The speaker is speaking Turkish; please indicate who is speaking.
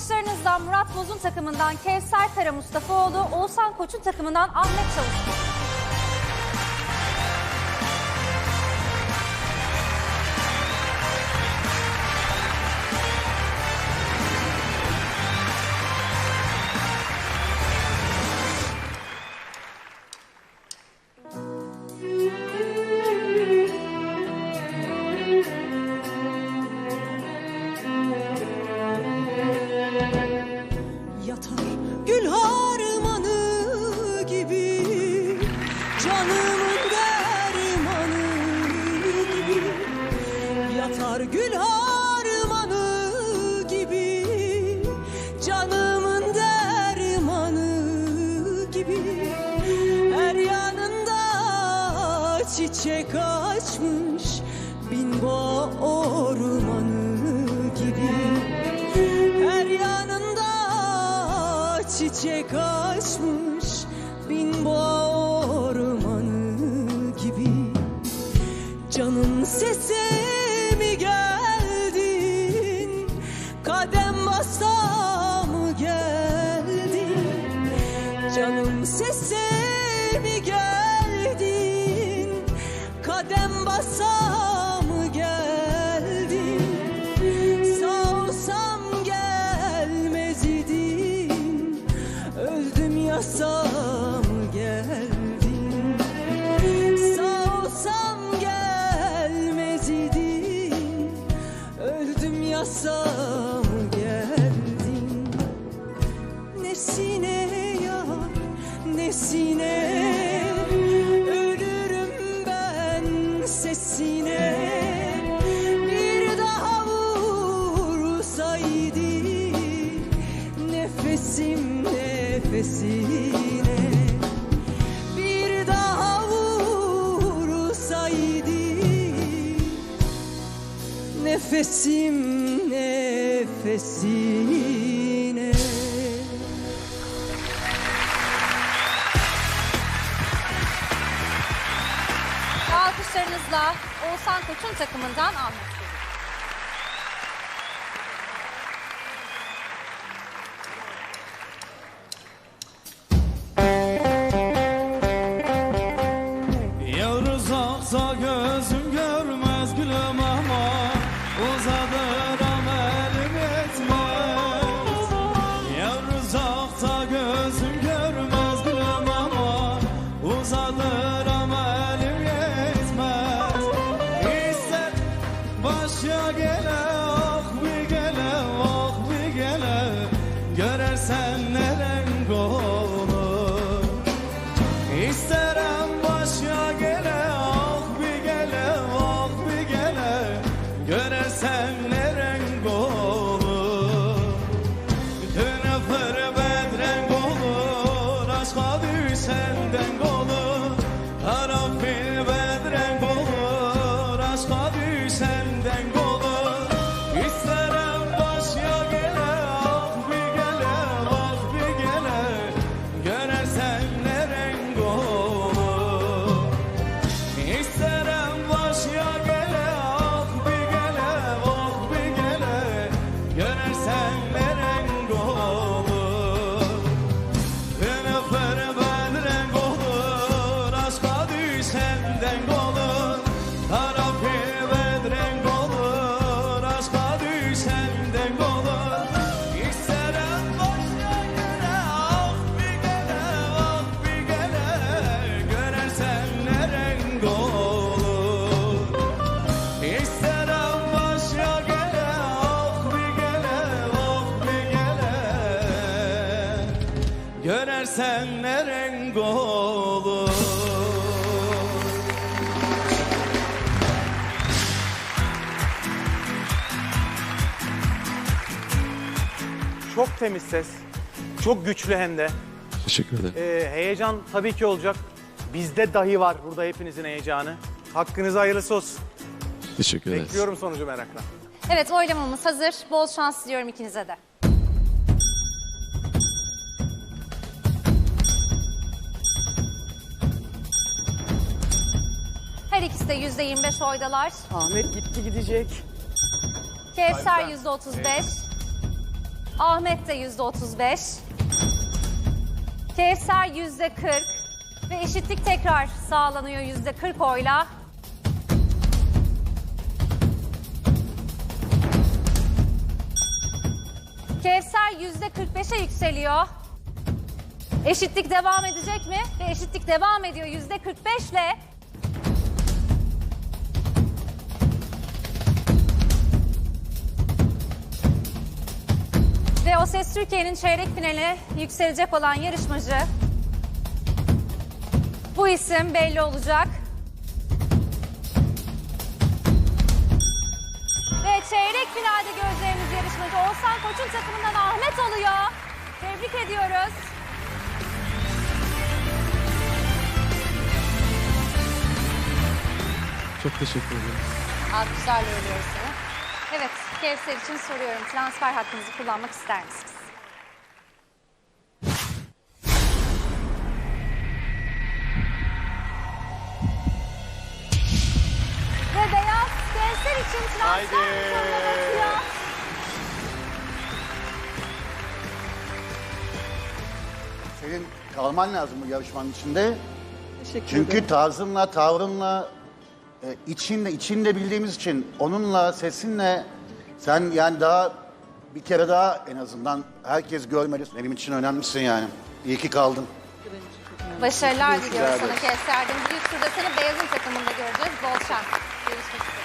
Speaker 1: Alkışlarınızla Murat Boz'un takımından Kevser Kara Mustafaoğlu, Oğuzhan Koç'un takımından Ahmet Çavuş.
Speaker 2: Gül harmanı gibi Canımın dermanı gibi. Her yanında çiçek açmış Bin boğa ormanı gibi. Her yanında çiçek açmış bin boğa ormanı gibi. Canım sese Ya mı geldin? Nesine yar nesine? Ölürüm ben sesine. Bir daha vursaydı Nefesim nefesine. Bir daha vursaydı Nefesim nefesine
Speaker 1: alkışlarınızla Oğuzhan Koç'un takımından Ahmet
Speaker 3: aşka Görersen ne renk olur
Speaker 4: Çok temiz ses. Çok güçlü hem de.
Speaker 5: Teşekkür ederim.
Speaker 4: Ee, heyecan tabii ki olacak. Bizde dahi var burada hepinizin heyecanı. Hakkınız hayırlısı olsun.
Speaker 5: Teşekkür ederiz.
Speaker 4: Bekliyorum sonucu merakla.
Speaker 1: Evet oylamamız hazır. Bol şans diliyorum ikinize de. Her ikisi de %25 oydalar.
Speaker 2: Ahmet gitti gidecek.
Speaker 1: Kevser %35. Ahmet de yüzde 35. Kevser yüzde 40 ve eşitlik tekrar sağlanıyor yüzde 40 oyla. Kevser yüzde 45'e yükseliyor. Eşitlik devam edecek mi? Ve eşitlik devam ediyor yüzde 45 ile. Ve O Ses Türkiye'nin çeyrek finaline yükselecek olan yarışmacı bu isim belli olacak. Ve çeyrek finalde göreceğimiz yarışmacı Oğuzhan Koç'un takımından Ahmet oluyor. Tebrik ediyoruz.
Speaker 5: Çok teşekkür ederim.
Speaker 1: Alkışlarla seni. Evet, Kevser için soruyorum. Transfer hakkınızı kullanmak ister misiniz? Ve beyaz Kevser için transfer
Speaker 4: Haydi.
Speaker 6: Senin kalman lazım bu yarışmanın içinde.
Speaker 2: Teşekkür
Speaker 6: Çünkü
Speaker 2: ederim.
Speaker 6: tarzınla, tavrınla, e, içinle, içinle bildiğimiz için onunla, sesinle sen yani daha bir kere daha en azından herkes görmeli. Benim için önemlisin yani. İyi ki kaldın.
Speaker 1: Başarılar
Speaker 6: Teşekkür
Speaker 1: sana. Kevser'cim. Bir turda seni beyazın takımında göreceğiz. Bol şans. Görüşmek üzere.